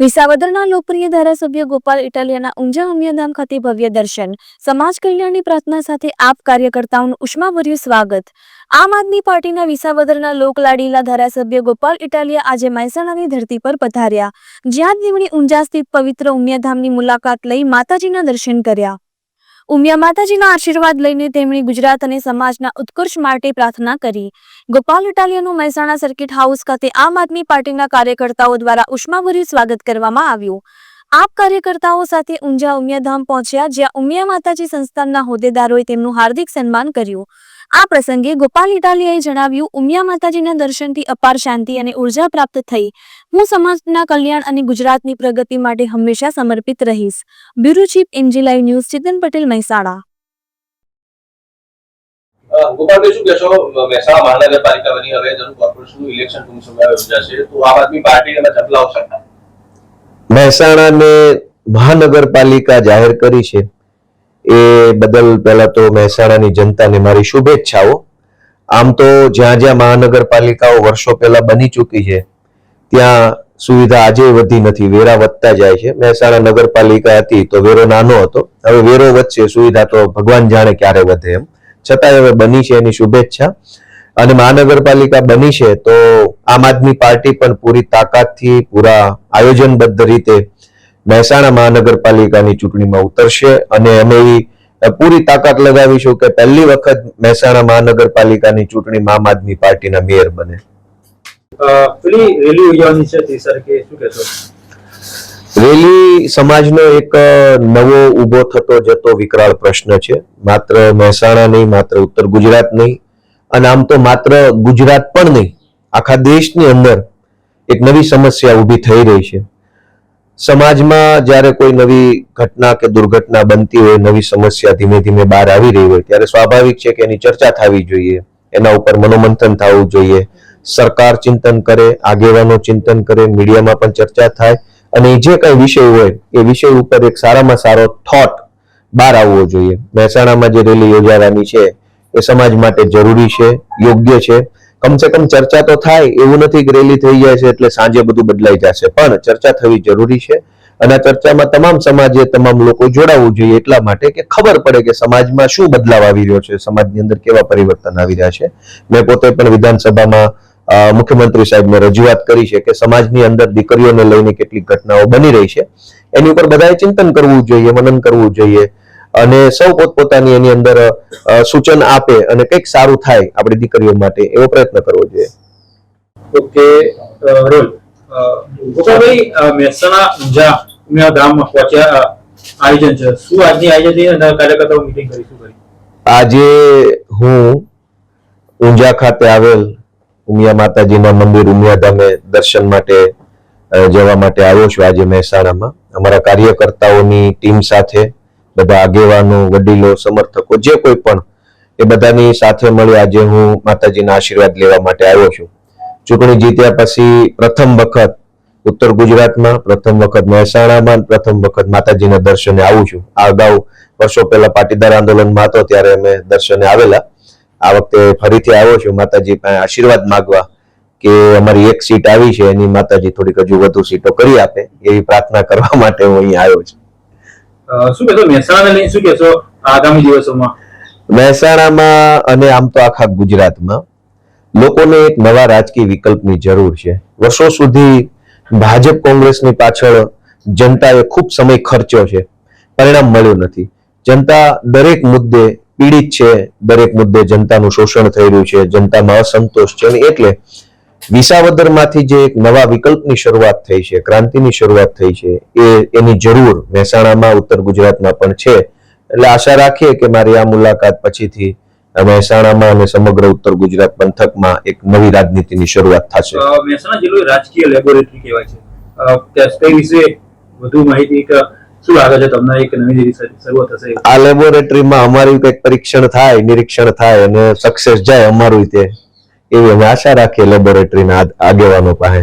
વિસાવદરના લોકપ્રિય ધારાસભ્ય ગોપાલ ઇટાલિયાના ઊંઝા ઉમિયાધામ ખાતે ભવ્ય દર્શન, સમાજ કલ્યાણની પ્રાર્થના સાથે આપ કાર્યકર્તાઓનું ઉષ્માભર્યું સ્વાગત. આમ આદમી પાર્ટીના વિસાવદરના લોકલાડીલા ધારાસભ્ય ગોપાલ ઇટાલિયા આજે મહેસાણાની ધરતી પર પધાર્યા. જ્યાં તેમણે ઊંઝા સ્થિત પવિત્ર ઉમિયાધામની મુલાકાત લઈ માતાજીના દર્શન કર્યા. ઉમિયા માતાજીના આશીર્વાદ લઈને તેમણે ગુજરાત અને સમાજના ઉત્કર્ષ માટે પ્રાર્થના કરી. ગોપાલ ઇટાલિયાનું મહેસાણા સર્કિટ હાઉસ ખાતે આમ આદમી પાર્ટીના કાર્યકર્તાઓ દ્વારા ઉષ્માભર્યું સ્વાગત કરવામાં આવ્યું. આપ કાર્યકર્તાઓ સાથે ઊંઝા ઉમિયાધામ પહોંચ્યા જ્યાં ઉમિયા માતાજી સંસ્થાનના હોદ્દેદારોએ તેમનું હાર્દિક સન્માન કર્યું. આ પ્રસંગે ગોપાલ ઇટાલિયાએ જણાવ્યું, ઉમિયા માતાજીના દર્શનથી અપાર શાંતિ અને ઊર્જા પ્રાપ્ત થઈ. હું સમાજના કલ્યાણ અને ગુજરાતની પ્રગતિ માટે હંમેશા સમર્પિત રહીશ. Bureau chief NG live news, Chetan Patel, Mehsana. Mehsana મહાનગરપાલિકા મહેસાણાને મહાનગરપાલિકા જાહેર કરી છે. એ બદલ પહેલા તો મહેસાણાની જનતાને મારી શુભેચ્છાઓ. આમ તો જ્યાં જ્યાં મહાનગરપાલિકાઓ વર્ષો પહેલા બની ચૂકી છે, ત્યાં સુવિધા આજે વધી નથી, વેરા વધતા જાય છે. મહેસાણા નગરપાલિકા હતી તો વેરો નાનો હતો, હવે વેરો વધશે, સુવિધા તો ભગવાન જાણે ક્યારે વધે એમ. છતાંય હવે બની છે એની શુભેચ્છા. અને મહાનગરપાલિકા બની છે તો આમ આદમી પાર્ટી પણ પૂરી તાકાતથી પૂરા આયોજનબદ્ધ રીતે મહેસાણા મહાનગરપાલિકાની ચૂંટણીમાં ઉતરશે. અને અમે એવી પૂરી તાકાત લગાવીશું કે પહેલી વખત મહેસાણા મહાનગરપાલિકાની ચૂંટણીમાં આમ આદમી પાર્ટીના મેયર બને. રેલી સમાજનો એક નવો ઊભો થતો જતો વિકરાળ પ્રશ્ન છે. માત્ર મહેસાણા નહીં માત્ર ઉત્તર ગુજરાત નહીં અને આમ તો માત્ર ગુજરાત પણ નહીં, આખા દેશની અંદર એક નવી સમસ્યા ઊભી થઈ રહી છે. સમાજમાં જ્યારે કોઈ નવી ઘટના કે દુર્ઘટના બનતી હોય, નવી સમસ્યા ધીમે ધીમે બહાર આવી રહી હોય, ત્યારે સ્વાભાવિક છે કે એની ચર્ચા થવી જોઈએ, એના ઉપર મનોમંથન થવું જોઈએ. સરકાર ચિંતન કરે, આગેવાનો ચિંતન કરે, મીડિયામાં પણ ચર્ચા થાય, અને જે કઈ વિષય હોય, એ વિષય ઉપર એક સારામાં સારો થોટ બહાર આવવો જોઈએ. મહેસાણામાં જે રેલી યોજાવાની છે એ સમાજ માટે જરૂરી છે, યોગ્ય છે. કમસે કમ ચર્ચા તો થાય, એવું નથી કે રેલી થઈ જાય છે એટલે સાંજે બધું બદલાઈ જશે. પણ ચર્ચા થવી જરૂરી છે અને આ ચર્ચામાં તમામ સમાજે તમામ લોકો જોડાવવું જોઈએ એટલા માટે કે ખબર પડે કે સમાજમાં શું બદલાવ આવી રહ્યો છે, સમાજની અંદર કેવા પરિવર્તન આવી રહ્યા છે. મેં પોતે પણ વિધાનસભામાં મુખ્યમંત્રી સાહેબને રજૂઆત કરી છે કે સમાજની અંદર દીકરીઓને લઈને કેટલીક ઘટનાઓ બની રહી છે. એની ઉપર બધાએ ચિંતન કરવું જોઈએ, મનન કરવું જોઈએ. અને સૌ પોતપોતાની એની અંદર સૂચન આપે અને કંઈક સારું થાય આપણી દીકરીઓ માટે એવો પ્રયત્ન કરવો જોઈએ. Okay role. ગોપાલભાઈ મહેસાણા ઊંઝા ઉમિયા ગામમાં પહોંચ્યા આયોજન છે. શું આજની આયોજન છે અને કાર્યકર્તાઓ મીટિંગ કરી શું કરી? આજે હું ઊંઝા ખાતે આવેલ ઉમિયા માતાજીના મંદિર ઉમિયા ધામે દર્શન માટે જવા માટે આવ્યો છું. આજે મહેસાણામાં. અમારા કાર્યકર્તાઓની ટીમ સાથે બધા આગેવાનો, વડીલો, સમર્થકો, જે કોઈ પણ, એ બધાની સાથે મળી આજે હું માતાજીના આશીર્વાદ લેવા માટે આવ્યો છું. ચૂંટણી જીત્યા પછી પ્રથમ વખત ઉત્તર ગુજરાતમાં, પ્રથમ વખત મહેસાણામાં, પ્રથમ વખત માતાજીના દર્શને આવું છું. આ અગાઉ વર્ષો પહેલા પાટીદાર આંદોલનમાં હતો, ત્યારે અમે દર્શને આવેલા. આ વખતે ફરીથી આવ્યો છું. માતાજી પાસે આશીર્વાદ માગવા કે અમારી એક સીટ આવી છે, એની માતાજી થોડીક હજુ વધુ સીટો કરી આપે, એવી પ્રાર્થના કરવા માટે હું અહીંયા આવ્યો છું. શું કહેશો? મહેસાણાને શું કહેશો આગામી દિવસોમાં? મહેસાણામાં અને આમ તો આખા ગુજરાતમાં લોકોને એક નવા રાજકીય વિકલ્પની જરૂર છે. વર્ષો સુધી ભાજપ કોંગ્રેસની પાછળ જનતાએ ખૂબ સમય ખર્ચ્યો છે. પરિણામ મળ્યું નથી. જનતા દરેક મુદ્દે પીડિત છે. દરેક મુદ્દે જનતાનું શોષણ થઈ રહ્યું છે. જનતામાં અસંતોષ છે અને એટલે વિસાવદરમાંથી જે એક નવા વિકલ્પની શરૂઆત થઈ છે ક્રાંતિની શરૂઆત થઈ છે એ એની જરૂર મહેસાણામાં ઉત્તર ગુજરાતમાં પણ છે. એટલે આશા રાખીએ કે મારી આ મુલાકાત પછીથી મહેસાણામાં અને સમગ્ર ઉત્તર ગુજરાત પંથકમાં એક નવી રાજનીતિની શરૂઆત થશે. મહેસાણા જિલ્લો રાજકીય લેબોરેટરી કહેવાય છે. કઈ વિશે વધુ માહિતી શું લાગે છે તમને? એક નવી શરૂઆત થશે આ લેબોરેટરીમાં અમારું કંઈક પરીક્ષણ થાય નિરીક્ષણ થાય અને સક્સેસ જાય અમારું તે. એવી અમે આશા રાખીએ લેબોરેટરીના આગેવાનો પાસે.